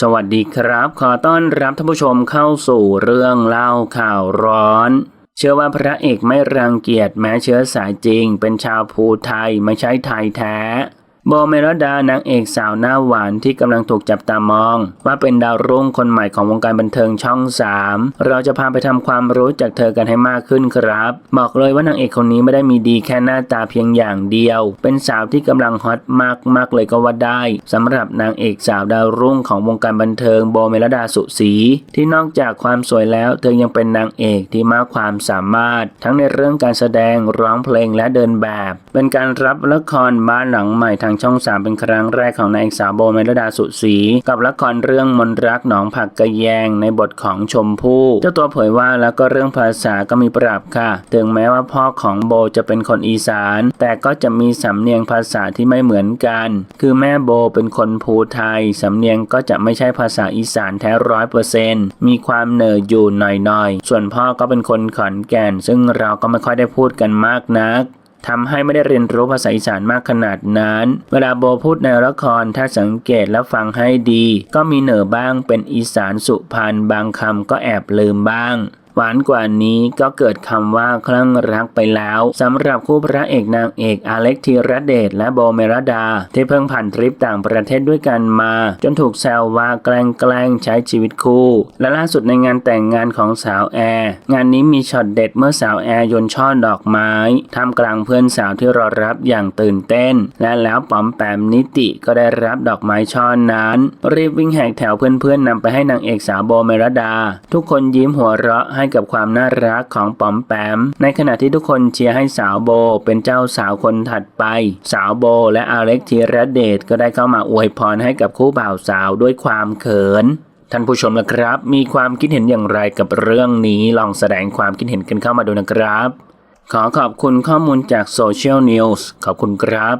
สวัสดีครับ ขอต้อนรับท่านผู้ชมเข้าสู่เรื่องเล่าข่าวร้อน เชื่อว่าพระเอกไม่รังเกียจแม้เชื้อสายจริง เป็นชาวภูไทยไม่ใช่ไทยแท้ โบเมลดานางเอกสาวหน้าหวานที่กำลังถูกจับตามอง ว่าเป็นดาวรุ่งคนใหม่ของวงการบันเทิงช่อง 3 เราจะพาไปทำความรู้จักเธอกันให้มากขึ้นครับ บอกเลยว่านางเอกคนนี้ไม่ได้มีดีแค่หน้าตาเพียงอย่างเดียว เป็นสาวที่กำลังฮอตมากมากๆเลยก็ว่าได้สำหรับนางเอกสาวดาวรุ่งของวงการบันเทิงโบเมลดาสุศรีที่นอกจากความสวยแล้ว เธอยังเป็นนางเอกที่มากความสามารถ ทั้งในเรื่องการแสดงร้องเพลงและเดินแบบ เป็นการรับละครบ้านหลังใหม่ทางช่อง 3 เป็นครั้งแรกของนางเอกสาวโบเมลดาสุศรีกับละครเรื่องมนรักหนองผักกระแยงในบทของชมพู่เจ้าตัวเผยว่าแล้วก็เรื่องภาษาก็มีปรับค่ะถึงแม้ว่าพ่อของโบจะเป็นคนอีสาน แต่ก็จะมีสำเนียงภาษาที่ไม่เหมือนกัน คือแม่โบเป็นคนภูไทยสำเนียงก็จะไม่ใช่ภาษาอีสานแท้ร้อยเปอร์เซนต์มีความเหน่ออยู่หน่อยๆ ส่วนพ่อก็เป็นคนขอนแก่น ซึ่งเราก็ไม่ค่อยได้พูดกันมากนัก ทำให้ไม่ได้เรียนรู้ภาษาอีสานมากขนาดนั้น เวลาโบพูดในละครถ้าสังเกตและฟังให้ดี ก็มีเหนือบ้างเป็นอีสานสุพรรณบางคำก็แอบลืมบ้าง วานกว่านี้ก็เกิดคำว่าคลั่งรักไปแล้วสำหรับคู่พระเอกนางเอกอเล็กธีรเดชและโบเมรดา ที่เพิ่งผ่านทริปต่างประเทศด้วยกันมา จนถูกแซวว่าแกล้งแกล้งใช้ชีวิตคู่ และล่าสุดในงานแต่งงานของสาวแอร์งานนี้มีช็อตเด็ดเมื่อสาวแอร์ยนช่อดอกไม้ท่ามกลางเพื่อนสาวที่รอรับอย่างตื่นเต้น และแล้วป๋อมแปมนิติก็ได้รับดอกไม้ช่อนั้น รีบวิ่งแหกแถวเพื่อนๆนำไปให้นางเอกสาวโบเมรดา ทุกคนยิ้มหัวเราะให้กับความน่ารักของป๋อมแปม ในขณะที่ทุกคนเชียร์ให้สาวโบเป็นเจ้าสาวคนถัดไป สาวโบและอเล็กธีรเดชก็ได้เข้ามาอวยพรให้กับคู่บ่าวสาวด้วยความเขินท่านผู้ชมนะครับ มีความคิดเห็นอย่างไรกับเรื่องนี้ลองแสดงความคิดเห็นกันเข้ามาดูนะครับ ขอขอบคุณข้อมูลจากโซเชียลนิวส์ขอบคุณครับ